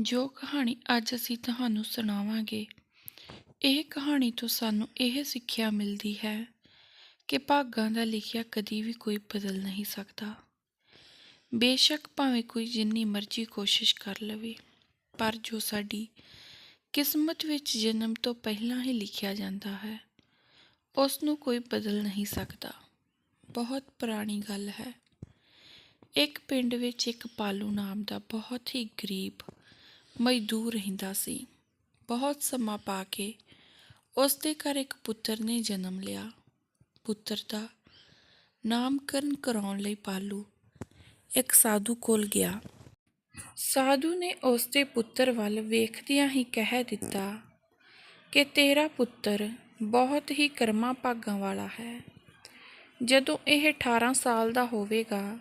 ਜੋ ਕਹਾਣੀ ਅੱਜ ਅਸੀਂ ਤੁਹਾਨੂੰ ਸੁਣਾਵਾਂਗੇ, ਇਹ ਕਹਾਣੀ ਤੋਂ ਸਾਨੂੰ ਇਹ ਸਿੱਖਿਆ ਮਿਲਦੀ ਹੈ ਕਿ ਭਾਗਾਂ ਦਾ ਲਿਖਿਆ ਕਦੀ ਵੀ ਕੋਈ ਬਦਲ ਨਹੀਂ ਸਕਦਾ। ਬੇਸ਼ੱਕ ਭਾਵੇਂ ਕੋਈ ਜਿੰਨੀ ਮਰਜ਼ੀ ਕੋਸ਼ਿਸ਼ ਕਰ ਲਵੇ, ਪਰ ਜੋ ਸਾਡੀ ਕਿਸਮਤ ਵਿੱਚ ਜਨਮ ਤੋਂ ਪਹਿਲਾਂ ਹੀ ਲਿਖਿਆ ਜਾਂਦਾ ਹੈ ਉਸ ਨੂੰ ਕੋਈ ਬਦਲ ਨਹੀਂ ਸਕਦਾ। ਬਹੁਤ ਪੁਰਾਣੀ ਗੱਲ ਹੈ। ਇੱਕ ਪਿੰਡ ਵਿੱਚ ਇੱਕ ਪਾਲੂ ਨਾਮ ਦਾ ਬਹੁਤ ਹੀ ਗਰੀਬ ਮਜ਼ਦੂਰ ਰਹਿੰਦਾ ਸੀ। ਬਹੁਤ ਸਮਾਂ ਪਾ ਕੇ ਉਸ ਦੇ ਘਰ ਇੱਕ ਪੁੱਤਰ ਨੇ ਜਨਮ ਲਿਆ। ਪੁੱਤਰ ਦਾ ਨਾਮਕਰਨ ਕਰਾਉਣ ਲਈ ਪਾਲੂ ਇੱਕ ਸਾਧੂ ਕੋਲ ਗਿਆ। ਸਾਧੂ ਨੇ ਉਸ ਦੇ ਪੁੱਤਰ ਵੱਲ ਵੇਖਦਿਆਂ ਹੀ ਕਹਿ ਦਿੱਤਾ ਕਿ ਤੇਰਾ ਪੁੱਤਰ ਬਹੁਤ ਹੀ ਕਰਮਾਂ ਭਾਗਾਂ ਵਾਲਾ ਹੈ। ਜਦੋਂ ਇਹ 18 ਸਾਲ ਦਾ ਹੋਵੇਗਾ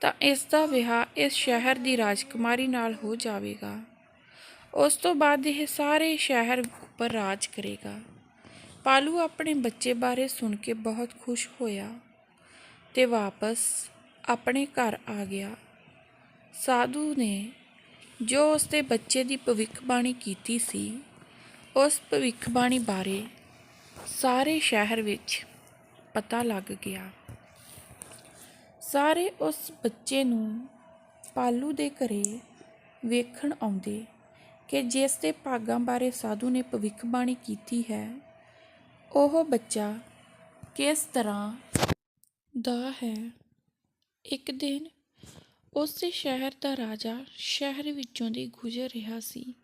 ਤਾਂ ਇਸ ਦਾ ਵਿਆਹ ਇਸ ਸ਼ਹਿਰ ਦੀ ਰਾਜਕੁਮਾਰੀ ਨਾਲ ਹੋ ਜਾਵੇਗਾ। ਉਸ ਤੋਂ ਬਾਅਦ ਇਹ ਸਾਰੇ ਸ਼ਹਿਰ ਉੱਪਰ ਰਾਜ ਕਰੇਗਾ। ਪਾਲੂ ਆਪਣੇ ਬੱਚੇ ਬਾਰੇ ਸੁਣ ਕੇ ਬਹੁਤ ਖੁਸ਼ ਹੋਇਆ ਤੇ ਵਾਪਸ ਆਪਣੇ ਘਰ ਆ ਗਿਆ। ਸਾਧੂ ਨੇ ਜੋ ਉਸ ਦੇ ਬੱਚੇ ਦੀ ਭਵਿੱਖਬਾਣੀ ਕੀਤੀ ਸੀ, ਉਸ ਭਵਿੱਖਬਾਣੀ ਬਾਰੇ ਸਾਰੇ ਸ਼ਹਿਰ ਵਿੱਚ ਪਤਾ ਲੱਗ ਗਿਆ। ਸਾਰੇ ਉਸ ਬੱਚੇ ਨੂੰ ਪਾਲੂ ਦੇ ਘਰੇ ਵੇਖਣ ਆਉਂਦੇ ਕਿ ਜਿਸ ਦੇ ਭਾਗਾਂ ਬਾਰੇ ਸਾਧੂ ਨੇ ਭਵਿੱਖਬਾਣੀ ਕੀਤੀ ਹੈ, ਉਹ ਬੱਚਾ ਕਿਸ ਤਰ੍ਹਾਂ ਦਾ ਹੈ? ਇੱਕ ਦਿਨ ਉਸ ਦੇ ਸ਼ਹਿਰ ਦਾ ਰਾਜਾ ਸ਼ਹਿਰ ਵਿੱਚੋਂ ਦੀ ਗੁਜ਼ਰ ਰਿਹਾ ਸੀ।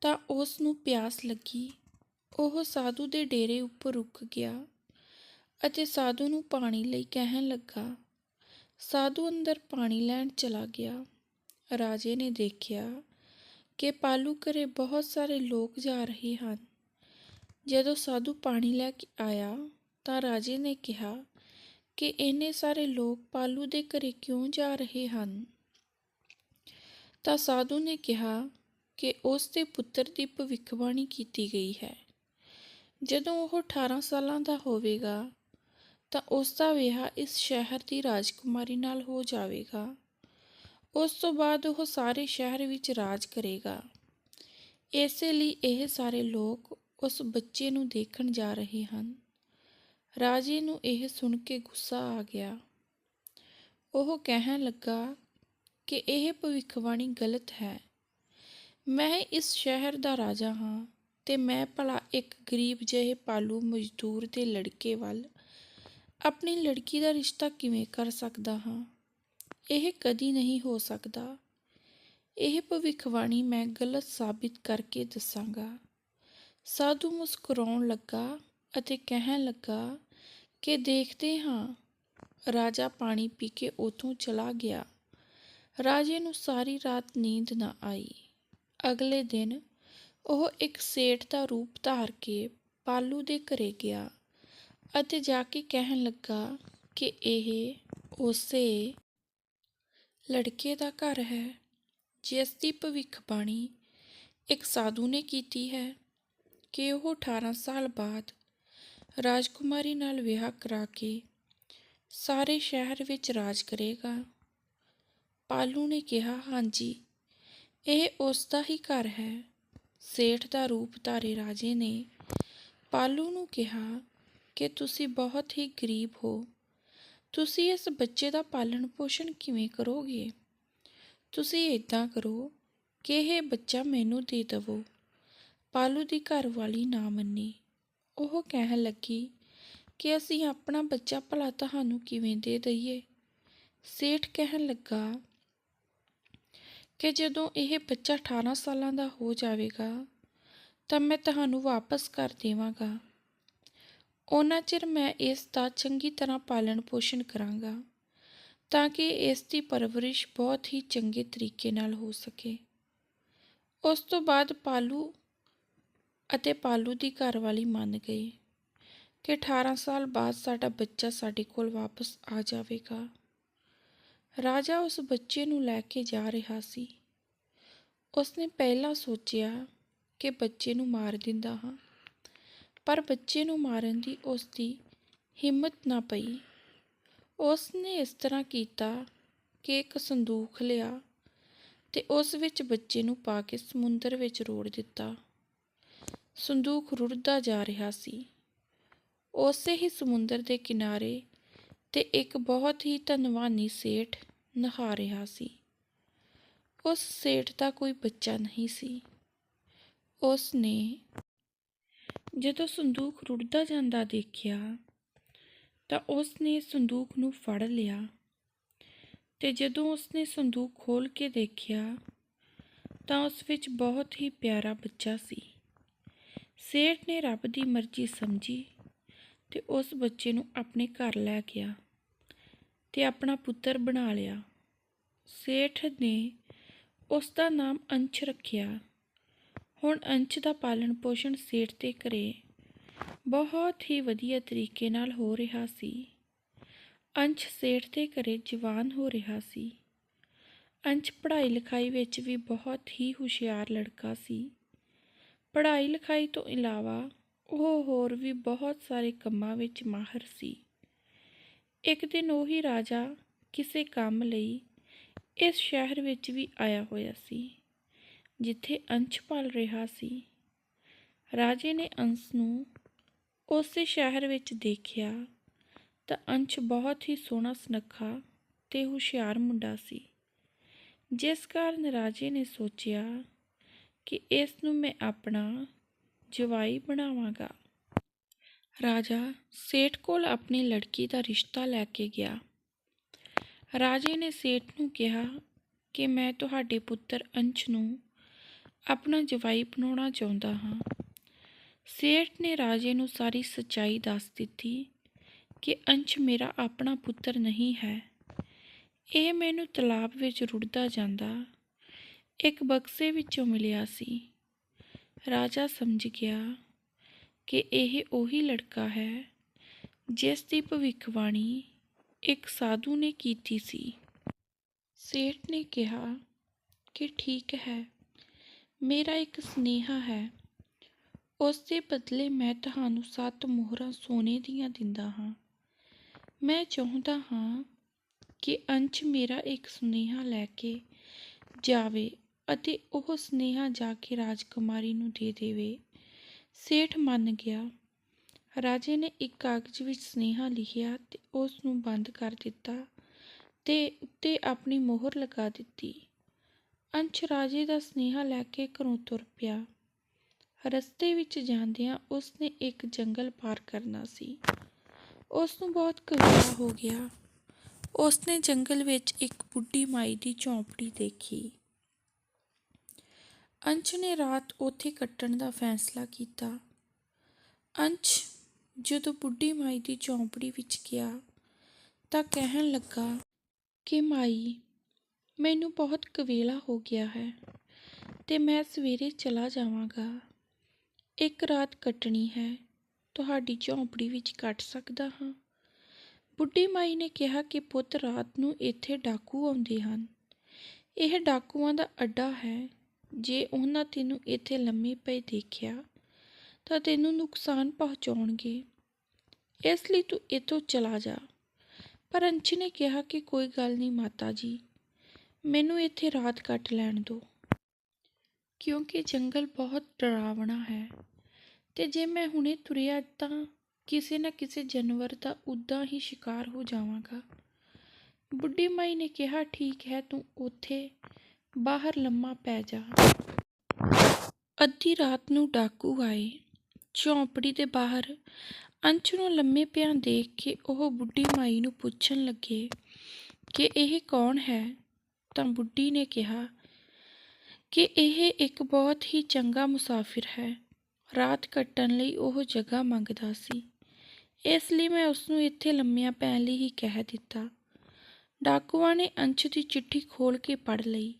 ਤਾਂ ਉਸ ਨੂੰ ਪਿਆਸ ਲੱਗੀ। ਉਹ ਸਾਧੂ ਦੇ ਡੇਰੇ ਉੱਪਰ ਰੁਕ ਗਿਆ ਅਤੇ ਸਾਧੂ ਨੂੰ ਪਾਣੀ ਲਈ ਕਹਿਣ ਲੱਗਾ। ਸਾਧੂ ਅੰਦਰ ਪਾਣੀ ਲੈਣ ਚਲਾ ਗਿਆ। ਰਾਜੇ ਨੇ ਦੇਖਿਆ ਕਿ ਪਾਲੂ ਘਰੇ ਬਹੁਤ ਸਾਰੇ ਲੋਕ ਜਾ ਰਹੇ ਹਨ। ਜਦੋਂ ਸਾਧੂ ਪਾਣੀ ਲੈ ਕੇ ਆਇਆ ਤਾਂ ਰਾਜੇ ਨੇ ਕਿਹਾ ਕਿ ਇੰਨੇ ਸਾਰੇ ਲੋਕ ਪਾਲੂ ਦੇ ਘਰੇ ਕਿਉਂ ਜਾ ਰਹੇ ਹਨ? ਤਾਂ ਸਾਧੂ ਨੇ ਕਿਹਾ ਕਿ ਉਸ ਦੇ ਪੁੱਤਰ ਦੀ ਭਵਿੱਖਬਾਣੀ ਕੀਤੀ ਗਈ ਹੈ। ਜਦੋਂ ਉਹ 18 ਸਾਲਾਂ ਦਾ ਹੋਵੇਗਾ ਤਾਂ ਉਸ ਦਾ ਵਿਆਹ ਇਸ ਸ਼ਹਿਰ ਦੀ ਰਾਜਕੁਮਾਰੀ ਨਾਲ ਹੋ ਜਾਵੇਗਾ। ਉਸ ਤੋਂ ਬਾਅਦ ਉਹ ਸਾਰੇ ਸ਼ਹਿਰ ਵਿੱਚ ਰਾਜ ਕਰੇਗਾ। ਇਸੇ ਲਈ ਇਹ ਸਾਰੇ ਲੋਕ ਉਸ ਬੱਚੇ ਨੂੰ ਦੇਖਣ ਜਾ ਰਹੇ ਹਨ। ਰਾਜੇ ਨੂੰ ਇਹ ਸੁਣ ਕੇ ਗੁੱਸਾ ਆ ਗਿਆ। ਉਹ ਕਹਿਣ ਲੱਗਾ ਕਿ ਇਹ ਭਵਿੱਖਬਾਣੀ ਗਲਤ ਹੈ। ਮੈਂ ਇਸ ਸ਼ਹਿਰ ਦਾ ਰਾਜਾ ਹਾਂ ਤੇ ਮੈਂ ਭਲਾ ਇੱਕ ਗਰੀਬ ਜਿਹੇ ਪਾਲੂ ਮਜ਼ਦੂਰ ਦੇ ਲੜਕੇ ਵੱਲ ਆਪਣੀ ਲੜਕੀ ਦਾ ਰਿਸ਼ਤਾ ਕਿਵੇਂ ਕਰ ਸਕਦਾ ਹਾਂ? ਇਹ ਕਦੀ ਨਹੀਂ ਹੋ ਸਕਦਾ। ਇਹ ਭਵਿੱਖਬਾਣੀ ਮੈਂ ਗਲਤ ਸਾਬਿਤ ਕਰਕੇ ਦੱਸਾਂਗਾ। ਸਾਧੂ ਮੁਸਕਰਾਉਣ ਲੱਗਾ ਅਤੇ ਕਹਿਣ ਲੱਗਾ ਕਿ ਦੇਖਦੇ ਹਾਂ, ਰਾਜਾ ਪਾਣੀ ਪੀ ਕੇ ਉਥੋਂ ਚਲਾ ਗਿਆ। ਰਾਜੇ ਨੂੰ ਸਾਰੀ ਰਾਤ ਨੀਂਦ ਨਾ ਆਈ। ਅਗਲੇ ਦਿਨ ਉਹ ਇੱਕ ਸੇਠ ਦਾ ਰੂਪ ਧਾਰ ਕੇ ਪਾਲੂ ਦੇ ਘਰੇ ਗਿਆ ਅਤੇ ਜਾ ਕੇ ਕਹਿਣ ਲੱਗਾ ਕਿ ਇਹ ਉਸੇ ਲੜਕੇ ਦਾ ਘਰ ਹੈ, ਜਿਸ ਦੀ ਭਵਿੱਖਬਾਣੀ ਇੱਕ ਸਾਧੂ ਨੇ ਕੀਤੀ ਹੈ ਕਿ ਉਹ 18 ਸਾਲ ਬਾਅਦ ਰਾਜਕੁਮਾਰੀ ਨਾਲ ਵਿਆਹ ਕਰਾ ਕੇ ਸਾਰੇ ਸ਼ਹਿਰ ਵਿੱਚ ਰਾਜ ਕਰੇਗਾ। ਪਾਲੂ ਨੇ ਕਿਹਾ, ਹਾਂਜੀ, ਇਹ ਉਸ ਦਾ ਹੀ ਘਰ ਹੈ। ਸੇਠ ਦਾ ਰੂਪ ਧਾਰੇ ਰਾਜੇ ਨੇ। ਪਾਲੂ ਨੂੰ ਕਿਹਾ ਕਿ ਤੁਸੀਂ ਬਹੁਤ ਹੀ ਗਰੀਬ ਹੋ। ਤੁਸੀਂ ਇਸ ਬੱਚੇ ਦਾ ਪਾਲਣ ਪੋਸ਼ਣ ਕਿਵੇਂ ਕਰੋਗੇ? ਤੁਸੀਂ ਇਦਾਂ ਕਰੋ ਕਿ ਇਹ ਬੱਚਾ ਮੈਨੂੰ ਦੇ ਦਵੋ। ਪਾਲੂ ਦੀ ਘਰਵਾਲੀ ਨਾ ਮੰਨੀ। ਉਹ ਕਹਿਣ ਲੱਗੀ, ਕਿ ਅਸੀਂ ਆਪਣਾ ਬੱਚਾ ਭਲਾ ਤੁਹਾਨੂੰ ਕਿਵੇਂ ਦੇ ਦਈਏ? ਸੇਠ ਕਹਿਣ ਲੱਗਾ, ਕਿ ਜਦੋਂ ਇਹ ਬੱਚਾ 18 ਸਾਲਾਂ ਦਾ ਹੋ ਜਾਵੇਗਾ, ਤਾਂ ਮੈਂ ਤੁਹਾਨੂੰ ਵਾਪਸ ਕਰ ਦੇਵਾਂਗਾ। ਉਹਨਾਂ ਚਿਰ ਮੈਂ ਇਸ ਦਾ ਚੰਗੀ ਤਰ੍ਹਾਂ ਪਾਲਣ ਪੋਸ਼ਣ ਕਰਾਂਗਾ, ਤਾਂ ਕਿ ਇਸ ਦੀ ਪਰਵਰਿਸ਼ ਬਹੁਤ ਹੀ ਚੰਗੇ ਤਰੀਕੇ ਨਾਲ ਹੋ ਸਕੇ। ਉਸ ਤੋਂ ਬਾਅਦ ਪਾਲੂ ਅਤੇ ਪਾਲੂ ਦੀ ਘਰਵਾਲੀ ਮੰਨ ਗਈ ਕਿ 18 ਸਾਲ ਬਾਅਦ ਸਾਡਾ ਬੱਚਾ ਸਾਡੇ ਕੋਲ ਵਾਪਸ ਆ ਜਾਵੇਗਾ। ਰਾਜਾ ਉਸ ਬੱਚੇ ਨੂੰ ਲੈ ਕੇ ਜਾ ਰਿਹਾ ਸੀ। ਉਸਨੇ ਪਹਿਲਾਂ ਸੋਚਿਆ ਕਿ ਬੱਚੇ ਨੂੰ ਮਾਰ ਦਿੰਦਾ ਹਾਂ। ਪਰ ਬੱਚੇ ਨੂੰ ਮਾਰਨ ਦੀ ਉਸ ਦੀ ਹਿੰਮਤ ਨਾ ਪਈ। ਉਸ ਨੇ ਇਸ ਤਰ੍ਹਾਂ ਕੀਤਾ ਕਿ ਇੱਕ ਸੰਦੂਖ ਲਿਆ ਤੇ ਉਸ ਵਿੱਚ ਬੱਚੇ ਨੂੰ ਪਾ ਕੇ ਸਮੁੰਦਰ ਵਿੱਚ ਰੋੜ ਦਿੱਤਾ। ਸੰਦੂਕ ਰੁੜਦਾ ਜਾ ਰਿਹਾ ਸੀ। ਉਸੇ ਹੀ ਸਮੁੰਦਰ ਦੇ ਕਿਨਾਰੇ ਤੇ ਇੱਕ ਬਹੁਤ ਹੀ ਧਨਵਾਨੀ ਸੇਠ ਨਹਾ ਰਿਹਾ ਸੀ। ਉਸ ਸੇਠ ਦਾ ਕੋਈ ਬੱਚਾ ਨਹੀਂ ਸੀ। ਉਸ ਨੇ ਜਦੋਂ ਸੰਦੂਕ ਰੁੜਦਾ ਜਾਂਦਾ ਦੇਖਿਆ, ਤਾਂ ਉਸ ਨੇ ਸੰਦੂਕ ਨੂੰ ਫੜ ਲਿਆ ਤੇ ਜਦੋਂ ਉਸ ਨੇ ਸੰਦੂਕ ਖੋਲ ਕੇ ਦੇਖਿਆ, ਤਾਂ ਉਸ ਵਿੱਚ ਬਹੁਤ ਹੀ ਪਿਆਰਾ ਬੱਚਾ ਸੀ। ਸੇਠ ਨੇ ਰੱਬ ਦੀ ਮਰਜ਼ੀ ਸਮਝੀ ਤੇ ਉਸ ਬੱਚੇ ਨੂੰ ਆਪਣੇ ਘਰ ਲੈ ਗਿਆ ਤੇ ਆਪਣਾ ਪੁੱਤਰ ਬਣਾ ਲਿਆ। ਸੇਠ ਨੇ ਉਸ ਦਾ ਨਾਮ ਅੰਸ਼ ਰੱਖਿਆ। ਹੁਣ ਅੰਸ਼ ਦਾ ਪਾਲਣ ਪੋਸ਼ਣ ਸੇਠ ਦੇ ਘਰੇ ਬਹੁਤ ਹੀ ਵਧੀਆ ਤਰੀਕੇ ਨਾਲ ਹੋ ਰਿਹਾ ਸੀ। ਅੰਸ਼ ਸੇਠ ਦੇ ਘਰੇ ਜਵਾਨ ਹੋ ਰਿਹਾ ਸੀ। ਅੰਸ਼ ਪੜ੍ਹਾਈ ਲਿਖਾਈ ਵਿੱਚ ਵੀ ਬਹੁਤ ਹੀ ਹੁਸ਼ਿਆਰ ਲੜਕਾ ਸੀ। ਪੜ੍ਹਾਈ ਲਿਖਾਈ ਤੋਂ ਇਲਾਵਾ ਉਹ ਹੋਰ ਵੀ ਬਹੁਤ ਸਾਰੇ ਕੰਮਾਂ ਵਿੱਚ ਮਾਹਰ ਸੀ। ਇੱਕ ਦਿਨ ਉਹੀ ਰਾਜਾ ਕਿਸੇ ਕੰਮ ਲਈ ਇਸ ਸ਼ਹਿਰ ਵਿੱਚ ਵੀ ਆਇਆ ਹੋਇਆ ਸੀ। ਜਿੱਥੇ ਅੰਸ਼ ਪਲ ਰਿਹਾ ਸੀ। ਰਾਜੇ ਨੇ ਅੰਸ਼ ਨੂੰ ਉਸੇ ਸ਼ਹਿਰ ਵਿੱਚ ਦੇਖਿਆ ਤਾਂ ਅੰਸ਼ ਬਹੁਤ ਹੀ ਸੋਹਣਾ, ਸੁਨੱਖਾ ਤੇ ਹੁਸ਼ਿਆਰ ਮੁੰਡਾ ਸੀ। ਜਿਸ ਕਾਰਨ ਰਾਜੇ ਨੇ ਸੋਚਿਆ ਕਿ ਇਸ ਨੂੰ ਮੈਂ ਆਪਣਾ ਜਵਾਈ ਬਣਾਵਾਂਗਾ। ਰਾਜਾ ਸੇਠ ਕੋਲ ਆਪਣੀ ਲੜਕੀ ਦਾ ਰਿਸ਼ਤਾ ਲੈ ਕੇ ਗਿਆ। ਰਾਜੇ ਨੇ ਸੇਠ ਨੂੰ ਕਿਹਾ ਕਿ ਮੈਂ ਤੁਹਾਡੇ ਪੁੱਤਰ ਅੰਸ਼ ਨੂੰ ਆਪਣਾ ਜਵਾਈ ਬਣਾਉਣਾ ਚਾਹੁੰਦਾ ਹਾਂ। ਸੇਠ ਨੇ ਰਾਜੇ ਨੂੰ ਸਾਰੀ ਸੱਚਾਈ ਦੱਸ ਦਿੱਤੀ ਕਿ ਅੰਸ਼ ਮੇਰਾ ਆਪਣਾ ਪੁੱਤਰ ਨਹੀਂ ਹੈ। ਇਹ ਮੈਨੂੰ ਤਲਾਬ ਵਿੱਚ ਰੁੜਦਾ ਜਾਂਦਾ, ਇੱਕ ਬਕਸੇ ਵਿੱਚੋਂ ਮਿਲਿਆ ਸੀ। ਰਾਜਾ ਸਮਝ ਗਿਆ ਕਿ ਇਹ ਉਹੀ ਲੜਕਾ ਹੈ, ਜਿਸ ਦੀ ਭਵਿੱਖਬਾਣੀ ਇੱਕ ਸਾਧੂ ਨੇ ਕੀਤੀ ਸੀ। ਸੇਠ ਨੇ ਕਿਹਾ ਕਿ ਠੀਕ ਹੈ। ਮੇਰਾ ਇੱਕ ਸੁਨੇਹਾ ਹੈ। ਉਸ ਦੇ ਬਦਲੇ ਮੈਂ ਤੁਹਾਨੂੰ ਸੱਤ ਮੋਹਰਾਂ ਸੋਨੇ ਦੀਆਂ ਦਿੰਦਾ ਹਾਂ। ਮੈਂ ਚਾਹੁੰਦਾ ਹਾਂ ਕਿ ਅੰਸ਼ ਮੇਰਾ ਇੱਕ ਸੁਨੇਹਾ ਲੈ ਕੇ ਜਾਵੇ ਅਤੇ ਉਹ ਸੁਨੇਹਾ ਜਾ ਕੇ ਰਾਜਕੁਮਾਰੀ ਨੂੰ ਦੇ ਦੇਵੇ। ਸੇਠ ਮੰਨ ਗਿਆ। ਰਾਜੇ ਨੇ ਇੱਕ ਕਾਗਜ਼ ਵਿੱਚ ਸੁਨੇਹਾ ਲਿਖਿਆ ਤੇ ਉਸ ਨੂੰ ਬੰਦ ਕਰ ਦਿੱਤਾ ਤੇ ਉੱਤੇ ਆਪਣੀ ਮੋਹਰ ਲਗਾ ਦਿੱਤੀ। ਅੰਸ਼ ਰਾਜੇ ਦਾ ਸੁਨੇਹਾ ਲੈ ਕੇ ਘਰੋਂ ਤੁਰ ਪਿਆ। ਰਸਤੇ ਵਿੱਚ ਜਾਂਦਿਆਂ ਉਸ ਨੇ ਇੱਕ ਜੰਗਲ ਪਾਰ ਕਰਨਾ ਸੀ। ਉਸ ਨੂੰ ਬਹੁਤ ਘਬਰਾ ਹੋ ਗਿਆ। ਉਸ ਨੇ ਜੰਗਲ ਵਿੱਚ ਇੱਕ ਬੁੱਢੀ ਮਾਈ ਦੀ ਝੌਂਪੜੀ ਦੇਖੀ। ਅੰਸ਼ ਨੇ ਰਾਤ ਉੱਥੇ ਕੱਟਣ ਦਾ ਫੈਸਲਾ ਕੀਤਾ। ਅੰਸ਼ ਜਦੋਂ ਬੁੱਢੀ ਮਾਈ ਦੀ ਝੌਂਪੜੀ ਵਿੱਚ ਗਿਆ ਤਾਂ ਕਹਿਣ ਲੱਗਾ ਕਿ ਮਾਈ ਮੈਨੂੰ ਬਹੁਤ ਕਵੇਲਾ ਹੋ ਗਿਆ ਹੈ ਅਤੇ ਮੈਂ ਸਵੇਰੇ ਚਲਾ ਜਾਵਾਂਗਾ। ਇੱਕ ਰਾਤ ਕੱਟਣੀ ਹੈ। ਤੁਹਾਡੀ ਝੌਂਪੜੀ ਵਿੱਚ ਕੱਟ ਸਕਦਾ ਹਾਂ। ਬੁੱਢੀ ਮਾਈ ਨੇ ਕਿਹਾ ਕਿ ਪੁੱਤ ਰਾਤ ਨੂੰ ਇੱਥੇ ਡਾਕੂ ਆਉਂਦੇ ਹਨ। ਇਹ ਡਾਕੂਆਂ ਦਾ ਅੱਡਾ ਹੈ। ਜੇ ਉਹਨਾਂ ਤੈਨੂੰ ਇੱਥੇ ਲੰਮੇ ਪਏ ਦੇਖਿਆ, ਤਾਂ ਤੈਨੂੰ ਨੁਕਸਾਨ ਪਹੁੰਚਾਉਣਗੇ। ਇਸ ਲਈ ਤੂੰ ਇੱਥੋਂ ਚਲਾ ਜਾ। ਪਰ ਅੰਸ਼ ਨੇ ਕਿਹਾ ਕਿ ਕੋਈ ਗੱਲ ਨਹੀਂ ਮਾਤਾ ਜੀ। ਮੈਨੂੰ ਇੱਥੇ ਰਾਤ ਕੱਟ ਲੈਣ ਦਿਓ ਕਿਉਂਕਿ ਜੰਗਲ ਬਹੁਤ ਡਰਾਵਣਾ ਹੈ। ਤੇ ਜੇ ਮੈਂ ਹੁਣੇ ਤੁਰਿਆ ਤਾਂ ਕਿਸੇ ਨਾ ਕਿਸੇ ਜਾਨਵਰ ਦਾ ਉਦਾਂ ਹੀ ਸ਼ਿਕਾਰ ਹੋ ਜਾਵਾਂਗਾ। ਬੁੱਢੀ ਮਾਈ ਨੇ ਕਿਹਾ, ਠੀਕ ਹੈ, ਤੂੰ ਉੱਥੇ ਬਾਹਰ ਲੰਮਾ ਪੈ ਜਾ। ਅੱਧੀ ਰਾਤ ਨੂੰ ਡਾਕੂ ਆਏ। ਝੌਂਪੜੀ ਦੇ ਬਾਹਰ ਅੰਸ਼ ਨੂੰ ਲੰਮੇ ਪਿਆਂ ਦੇਖ ਕੇ ਉਹ ਬੁੱਢੀ ਮਾਈ ਨੂੰ ਪੁੱਛਣ ਲੱਗੇ ਕਿ ਇਹ ਕੌਣ ਹੈ? ਤਾਂ ਬੁੱਢੀ ਨੇ ਕਿਹਾ ਕਿ ਇਹ ਇੱਕ ਬਹੁਤ ਹੀ ਚੰਗਾ ਮੁਸਾਫਿਰ ਹੈ। ਰਾਤ ਕੱਟਣ ਲਈ ਉਹ ਜਗ੍ਹਾ ਮੰਗਦਾ ਸੀ। ਇਸ ਲਈ ਮੈਂ ਉਸ ਨੂੰ ਇੱਥੇ ਲੰਮਿਆਂ ਪੈਣ ਲਈ ਹੀ ਕਹਿ ਦਿੱਤਾ। ਡਾਕੂਆਂ ਨੇ ਅੰਸ਼ ਦੀ ਚਿੱਠੀ ਖੋਲ ਕੇ ਪੜ੍ਹ ਲਈ।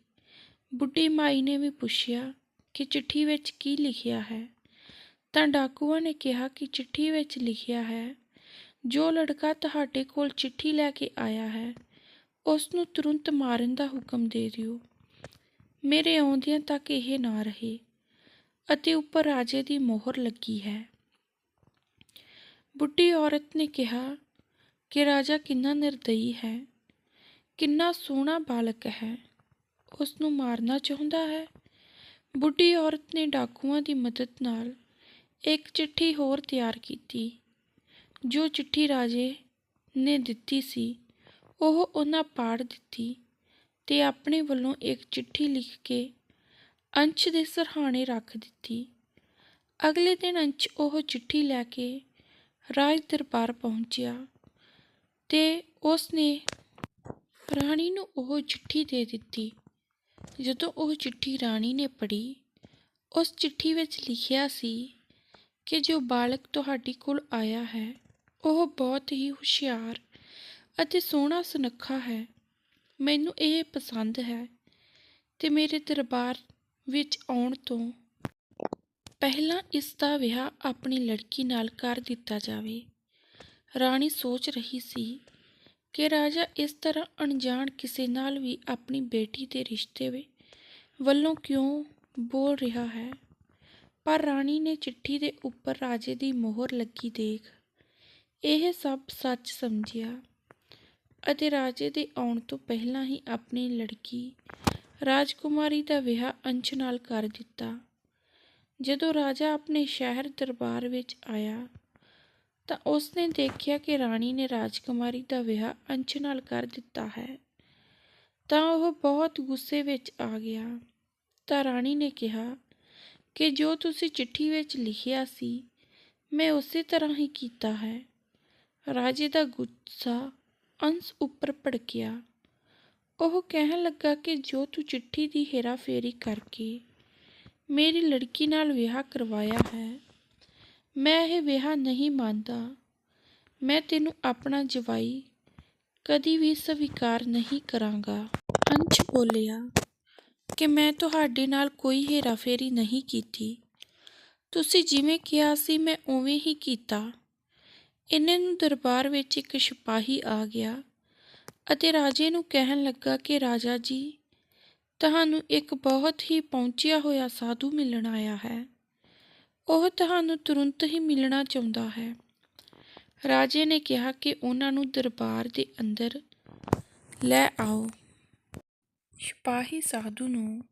ਬੁੱਢੀ ਮਾਈ ਨੇ ਵੀ ਪੁੱਛਿਆ ਕਿ ਚਿੱਠੀ ਵਿੱਚ ਕੀ ਲਿਖਿਆ ਹੈ? ਤਾਂ ਡਾਕੂਆਂ ਨੇ ਕਿਹਾ ਕਿ ਚਿੱਠੀ ਵਿੱਚ ਲਿਖਿਆ ਹੈ, ਜੋ ਲੜਕਾ ਤੁਹਾਡੇ ਕੋਲ ਚਿੱਠੀ ਲੈ ਕੇ ਆਇਆ ਹੈ ਉਸ ਨੂੰ ਤੁਰੰਤ ਮਾਰਨ ਦਾ ਹੁਕਮ ਦੇ ਦਿਓ। ਮੇਰੇ ਆਉਂਦਿਆਂ ਤੱਕ ਇਹ ਨਾ ਰਹੇ ਅਤੇ ਉੱਪਰ ਰਾਜੇ ਦੀ ਮੋਹਰ ਲੱਗੀ ਹੈ। ਬੁੱਢੀ ਔਰਤ ਨੇ ਕਿਹਾ, ਕਿ ਰਾਜਾ ਕਿੰਨਾ ਨਿਰਦਈ ਹੈ, ਕਿੰਨਾ ਸੋਹਣਾ ਬਾਲਕ ਹੈ ਉਸ ਨੂੰ ਮਾਰਨਾ ਚਾਹੁੰਦਾ ਹੈ? ਬੁੱਢੀ ਔਰਤ ਨੇ ਡਾਕੂਆਂ ਦੀ ਮਦਦ ਨਾਲ ਇੱਕ ਚਿੱਠੀ ਹੋਰ ਤਿਆਰ ਕੀਤੀ, ਜੋ ਚਿੱਠੀ ਰਾਜੇ ਨੇ ਦਿੱਤੀ ਸੀ। ਉਹ ਉਹਨਾਂ ਪਾੜ ਦਿੱਤੀ ਤੇ ਆਪਣੇ ਵੱਲੋਂ ਇੱਕ ਚਿੱਠੀ ਲਿਖ ਕੇ ਅੰਸ਼ ਦੇ ਸਰਹਾਣੇ ਰੱਖ ਦਿੱਤੀ। ਅਗਲੇ ਦਿਨ ਅੰਸ਼ ਉਹ ਚਿੱਠੀ ਲੈ ਕੇ ਰਾਜ ਦਰਬਾਰ ਪਹੁੰਚਿਆ ਤੇ ਉਸ ਨੇ ਰਾਣੀ ਨੂੰ ਉਹ ਚਿੱਠੀ ਦੇ ਦਿੱਤੀ। ਜਦੋਂ ਉਹ ਚਿੱਠੀ ਰਾਣੀ ਨੇ ਪੜ੍ਹੀ, ਉਸ ਚਿੱਠੀ ਵਿੱਚ ਲਿਖਿਆ ਸੀ ਕਿ ਜੋ ਬਾਲਕ ਤੁਹਾਡੇ ਕੋਲ ਆਇਆ ਹੈ, ਉਹ ਬਹੁਤ ਹੀ ਹੁਸ਼ਿਆਰ ਅਤੇ ਸੋਹਣਾ ਸੁਨੱਖਾ ਹੈ। ਮੈਨੂੰ ਇਹ ਪਸੰਦ ਹੈ ਤੇ ਮੇਰੇ ਦਰਬਾਰ ਵਿੱਚ ਆਉਣ ਤੋਂ ਪਹਿਲਾਂ ਇਸ ਦਾ ਵਿਆਹ ਆਪਣੀ ਲੜਕੀ ਨਾਲ ਕਰ ਦਿੱਤਾ ਜਾਵੇ। ਰਾਣੀ ਸੋਚ ਰਹੀ ਸੀ ਕਿ ਰਾਜਾ ਇਸ ਤਰ੍ਹਾਂ ਅਣਜਾਣ ਕਿਸੇ ਨਾਲ ਵੀ ਆਪਣੀ ਬੇਟੀ ਦੇ ਰਿਸ਼ਤੇ ਵੱਲੋਂ ਕਿਉਂ ਬੋਲ ਰਿਹਾ ਹੈ। ਪਰ ਰਾਣੀ ਨੇ ਚਿੱਠੀ ਦੇ ਉੱਪਰ ਰਾਜੇ ਦੀ ਮੋਹਰ ਲੱਗੀ ਦੇਖ। ਇਹ ਸਭ ਸੱਚ ਸਮਝਿਆ। ਅਤੇ ਰਾਜੇ ਦੇ ਆਉਣ ਤੋਂ ਪਹਿਲਾਂ ਹੀ ਆਪਣੀ ਲੜਕੀ ਰਾਜਕੁਮਾਰੀ ਦਾ ਵਿਆਹ ਅੰਸ਼ ਨਾਲ ਕਰ ਦਿੱਤਾ। ਜਦੋਂ ਰਾਜਾ ਆਪਣੇ ਸ਼ਹਿਰ ਦਰਬਾਰ ਵਿੱਚ ਆਇਆ, ਤਾਂ ਉਸਨੇ ਦੇਖਿਆ ਕਿ ਰਾਣੀ ਨੇ ਰਾਜਕੁਮਾਰੀ ਦਾ ਵਿਆਹ ਅੰਸ਼ ਨਾਲ ਕਰ ਦਿੱਤਾ ਹੈ। ਤਾਂ ਉਹ ਬਹੁਤ ਗੁੱਸੇ ਵਿੱਚ ਆ ਗਿਆ। ਤਾਂ ਰਾਣੀ ਨੇ ਕਿਹਾ ਕਿ ਜੋ ਤੁਸੀਂ ਚਿੱਠੀ ਵਿੱਚ ਲਿਖਿਆ ਸੀ, ਮੈਂ ਉਸੇ ਤਰ੍ਹਾਂ ਹੀ ਕੀਤਾ ਹੈ। ਰਾਜੇ ਦਾ ਗੁੱਸਾ ਅੰਸ਼ ਉੱਪਰ ਭੜਕਿਆ। ਉਹ ਕਹਿਣ ਲੱਗਾ ਕਿ ਜੋ ਤੂੰ ਚਿੱਠੀ ਦੀ ਹੇਰਾਫੇਰੀ ਕਰਕੇ ਮੇਰੀ ਲੜਕੀ ਨਾਲ ਵਿਆਹ ਕਰਵਾਇਆ ਹੈ, ਮੈਂ ਇਹ ਵਿਆਹ ਨਹੀਂ ਮੰਨਦਾ। ਮੈਂ ਤੈਨੂੰ ਆਪਣਾ ਜਵਾਈ ਕਦੀ ਵੀ ਸਵੀਕਾਰ ਨਹੀਂ ਕਰਾਂਗਾ। ਅੰਸ਼ ਬੋਲਿਆ ਕਿ ਮੈਂ ਤੁਹਾਡੇ ਨਾਲ ਕੋਈ ਹੇਰਾਫੇਰੀ ਨਹੀਂ ਕੀਤੀ। ਤੁਸੀਂ ਜਿਵੇਂ ਕਿਹਾ ਸੀ, ਮੈਂ ਉਵੇਂ ਹੀ ਕੀਤਾ। ਇੰਨੇ ਨੂੰ ਦਰਬਾਰ ਵਿੱਚ ਇੱਕ ਸਿਪਾਹੀ ਆ ਗਿਆ ਅਤੇ ਰਾਜੇ ਨੂੰ ਕਹਿਣ ਲੱਗਾ ਕਿ, ਰਾਜਾ ਜੀ, ਤੁਹਾਨੂੰ ਇੱਕ ਬਹੁਤ ਹੀ ਪਹੁੰਚਿਆ ਹੋਇਆ ਸਾਧੂ ਮਿਲਣ ਆਇਆ ਹੈ। ਉਹ ਤੁਹਾਨੂੰ ਤੁਰੰਤ ਹੀ ਮਿਲਣਾ ਚਾਹੁੰਦਾ ਹੈ। ਰਾਜੇ ਨੇ ਕਿਹਾ ਕਿ ਉਹਨਾਂ ਨੂੰ ਦਰਬਾਰ ਦੇ ਅੰਦਰ ਲੈ ਆਓ। ਸਿਪਾਹੀ ਸਾਧੂ ਨੂੰ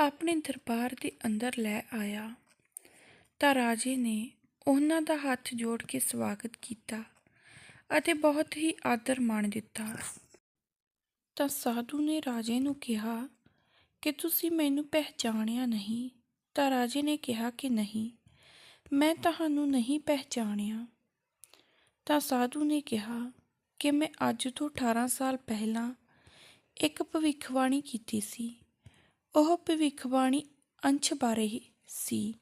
ਆਪਣੇ ਦਰਬਾਰ ਦੇ ਅੰਦਰ ਲੈ ਆਇਆ। ਤਾਂ ਰਾਜੇ ਨੇ ਉਹਨਾਂ ਦਾ ਹੱਥ ਜੋੜ ਕੇ ਸਵਾਗਤ ਕੀਤਾ ਅਤੇ ਬਹੁਤ ਹੀ ਆਦਰ ਮਾਣ ਦਿੱਤਾ। ਤਾਂ ਸਾਧੂ ਨੇ ਰਾਜੇ ਨੂੰ ਕਿਹਾ ਕਿ ਤੁਸੀਂ ਮੈਨੂੰ ਪਹਿਚਾਣਿਆ ਨਹੀਂ। ਤਾਂ ਰਾਜੇ ਨੇ ਕਿਹਾ ਕਿ ਨਹੀਂ, ਮੈਂ ਤੁਹਾਨੂੰ ਨਹੀਂ ਪਹਿਚਾਣਿਆ। ਤਾਂ ਸਾਧੂ ਨੇ ਕਿਹਾ ਕਿ ਮੈਂ ਅੱਜ ਤੋਂ 18 ਸਾਲ ਪਹਿਲਾਂ ਇੱਕ ਭਵਿੱਖਬਾਣੀ ਕੀਤੀ ਸੀ। ਉਹ ਭਵਿੱਖਬਾਣੀ ਅੰਸ਼ ਬਾਰੇ ਹੀ ਸੀ।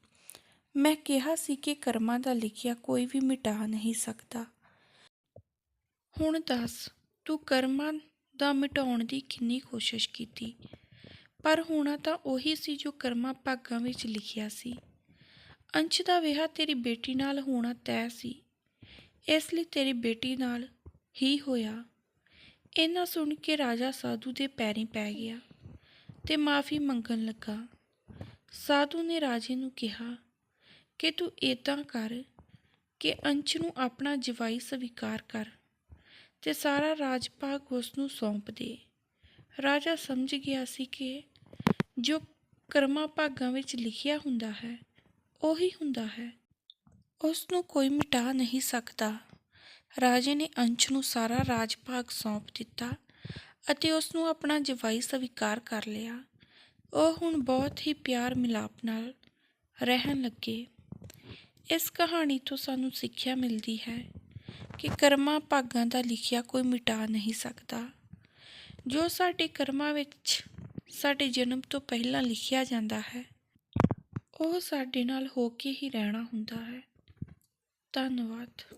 ਮੈਂ ਕਿਹਾ ਸੀ ਕਿ ਕਰਮਾਂ ਦਾ ਲਿਖਿਆ ਕੋਈ ਵੀ ਮਿਟਾ ਨਹੀਂ ਸਕਦਾ। ਹੁਣ ਦੱਸ, ਤੂੰ ਕਰਮਾਂ ਦਾ ਮਿਟਾਉਣ ਦੀ ਕਿੰਨੀ ਕੋਸ਼ਿਸ਼ ਕੀਤੀ? ਪਰ ਹੋਣਾ ਤਾਂ ਉਹੀ ਸੀ ਜੋ ਕਰਮਾਂ ਭਾਗਾਂ ਵਿੱਚ ਲਿਖਿਆ ਸੀ। ਅੰਸ਼ ਦਾ ਵਿਆਹ ਤੇਰੀ ਬੇਟੀ ਨਾਲ ਹੋਣਾ ਤੈਅ ਸੀ। ਇਸ ਲਈ ਤੇਰੀ ਬੇਟੀ ਨਾਲ ਹੀ ਹੋਇਆ। ਇਹਨਾਂ ਸੁਣ ਕੇ ਰਾਜਾ ਸਾਧੂ ਦੇ ਪੈਰੀਂ ਪੈ ਗਿਆ ਤੇ ਮਾਫੀ ਮੰਗਣ ਲੱਗਾ। ਸਾਧੂ ਨੇ ਰਾਜੇ ਨੂੰ ਕਿਹਾ ਕਿ ਤੂੰ ਏਦਾਂ ਕਰ ਕਿ ਅੰਸ਼ ਨੂੰ ਆਪਣਾ ਜਵਾਈ ਸਵੀਕਾਰ ਕਰ ਤੇ ਸਾਰਾ ਰਾਜ ਭਾਗ ਉਸ ਨੂੰ ਸੌਂਪ ਦੇ। ਰਾਜਾ ਸਮਝ ਗਿਆ ਸੀ ਕਿ ਜੋ ਕਰਮਾਂ ਭਾਗਾਂ ਵਿੱਚ ਲਿਖਿਆ ਹੁੰਦਾ ਹੈ, ਉਹੀ ਹੁੰਦਾ ਹੈ। ਉਸ ਨੂੰ ਕੋਈ ਮਿਟਾ ਨਹੀਂ ਸਕਦਾ। ਰਾਜੇ ਨੇ ਅੰਸ਼ ਨੂੰ ਸਾਰਾ ਰਾਜ ਭਾਗ ਸੌਂਪ ਦਿੱਤਾ ਅਤੇ ਉਸ ਨੂੰ ਆਪਣਾ ਜਵਾਈ ਸਵੀਕਾਰ ਕਰ ਲਿਆ। ਉਹ ਹੁਣ ਬਹੁਤ ਹੀ ਪਿਆਰ ਮਿਲਾਪ ਨਾਲ ਰਹਿਣ ਲੱਗੇ। ਇਸ ਕਹਾਣੀ ਤੋਂ ਸਾਨੂੰ ਸਿੱਖਿਆ ਮਿਲਦੀ ਹੈ ਕਿ ਕਰਮਾਂ ਭਾਗਾਂ ਦਾ ਲਿਖਿਆ ਕੋਈ ਮਿਟਾ ਨਹੀਂ ਸਕਦਾ। ਜੋ ਸਾਡੇ ਕਰਮਾਂ ਵਿੱਚ ਸਾਡੇ ਜਨਮ ਤੋਂ ਪਹਿਲਾਂ ਲਿਖਿਆ ਜਾਂਦਾ ਹੈ, ਉਹ ਸਾਡੇ ਨਾਲ ਹੋ ਕੇ ਹੀ ਰਹਿਣਾ ਹੁੰਦਾ ਹੈ। ਧੰਨਵਾਦ।